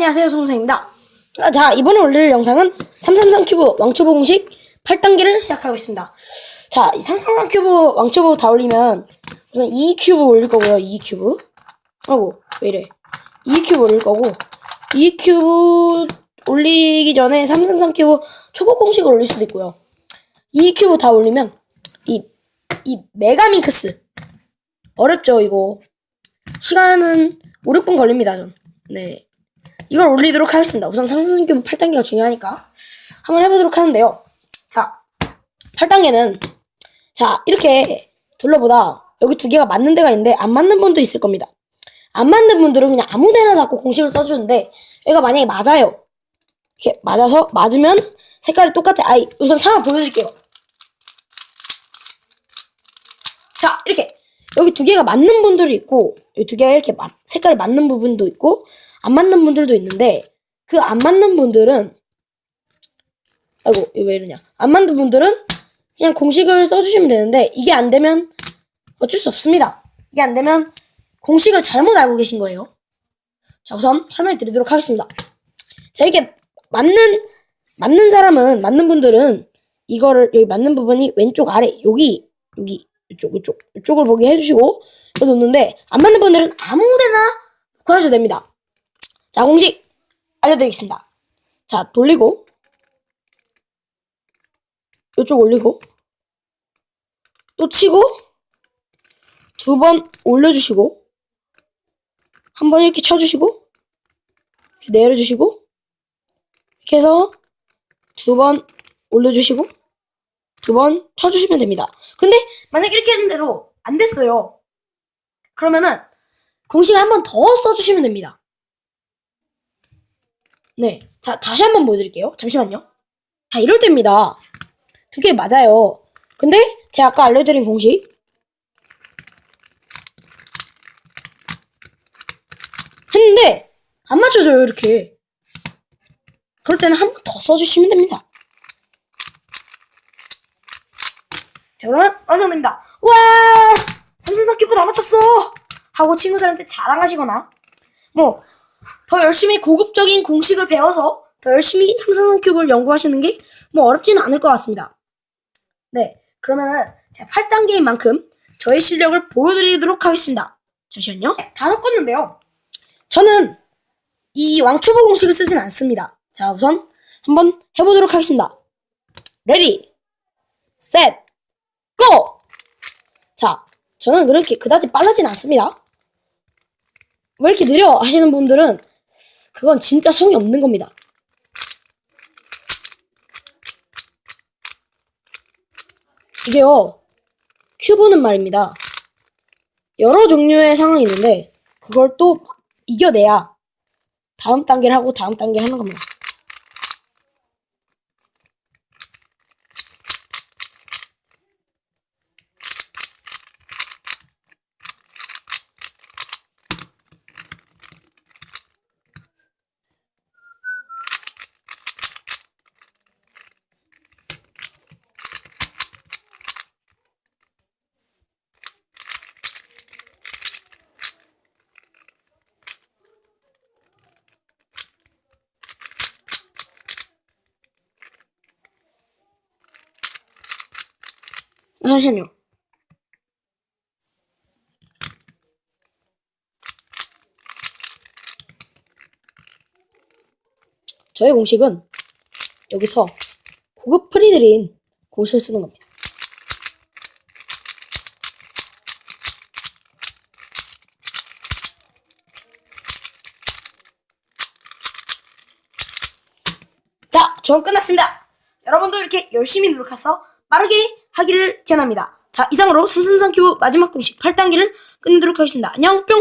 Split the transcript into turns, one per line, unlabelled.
안녕하세요 송선입니다. 아, 자 이번에 올릴 영상은 333 큐브 왕초보 공식 8단계를 시작하겠습니다. 자이 333 큐브 왕초보 다 올리면 우선 2 큐브 올릴 거고요 2 큐브. 아이고 왜 이래. 2 큐브 올릴 거고 2 큐브 올리기 전에 333 큐브 초보 공식을 올릴 수도 있고요. 2 큐브 다 올리면 이, 이 메가밍크스. 어렵죠 이거. 시간은 5, 6분 걸립니다 전. 네. 이걸 올리도록 하겠습니다. 우선 삼성전기 8단계가 중요하니까 한번 해보도록 하는데요. 자, 8단계는 자 이렇게 둘러보다 여기 두 개가 맞는 데가 있는데 안 맞는 분도 있을 겁니다. 안 맞는 분들은 그냥 아무데나 잡고 공식을 써주는데 여기가 만약에 맞아요. 이렇게 맞아서 맞으면 색깔이 똑같아. 아, 우선 상황 보여드릴게요. 자, 이렇게 여기 두 개가 맞는 분들이 있고 여기 두 개가 이렇게 맞- 색깔이 맞는 부분도 있고 안 맞는 분들도 있는데 그 안 맞는 분들은 아이고 이거 왜 이러냐. 안 맞는 분들은 그냥 공식을 써주시면 되는데 이게 안 되면 어쩔 수 없습니다. 이게 안 되면 공식을 잘못 알고 계신 거예요. 자 우선 설명해 드리도록 하겠습니다. 자 이렇게 맞는 맞는 사람은 맞는 분들은 이거를 여기 맞는 부분이 왼쪽 아래 여기 여기 이쪽 이쪽 이쪽을 보게 해주시고 놓는데 안 맞는 분들은 아무데나 놓고 하셔도 됩니다 자, 공식 알려드리겠습니다. 자, 돌리고, 이쪽 올리고, 또 치고, 두 번 올려주시고, 한 번 이렇게 쳐주시고, 이렇게 내려주시고, 이렇게 해서 두 번 올려주시고, 두 번 쳐주시면 됩니다. 근데 만약 이렇게 했는데도 안 됐어요. 그러면은 공식을 한 번 더 써주시면 됩니다. 네. 자, 다시 한번 보여드릴게요. 잠시만요. 자, 이럴 때입니다. 두 개 맞아요. 근데 제가 아까 알려드린 공식. 했는데, 안 맞춰져요, 이렇게. 그럴 때는 한 번 더 써주시면 됩니다. 자, 그러면 완성됩니다. 와! 삼성석 키보 다 맞췄어! 하고 친구들한테 자랑하시거나, 뭐, 더 열심히 고급적인 공식을 배워서 더 열심히 삼성원 큐브를 연구하시는 게 뭐 어렵지는 않을 것 같습니다. 네, 그러면은 제가 8단계인 만큼 저의 실력을 보여드리도록 하겠습니다. 잠시만요. 네, 다 섞었는데요. 저는 이 왕초보 공식을 쓰진 않습니다. 자, 우선 한번 해보도록 하겠습니다. 레디, 셋, 고! 자, 저는 그렇게 그다지 빠르진 않습니다. 왜 이렇게 느려 하시는 분들은 그건 진짜 성이 없는 겁니다. 이게요, 큐브는 말입니다. 여러 종류의 상황이 있는데, 그걸 또 이겨내야 다음 단계를 하고 다음 단계를 하는 겁니다. 잠시만요. 저의 공식은 여기서 고급 프리들인 공식을 쓰는 겁니다. 자, 저는 끝났습니다. 여러분도 이렇게 열심히 노력해서 빠르게 하기를 기원합니다. 자, 이상으로 삼성삼 큐브 마지막 공식 8단계를 끝내도록 하겠습니다. 안녕, 뿅!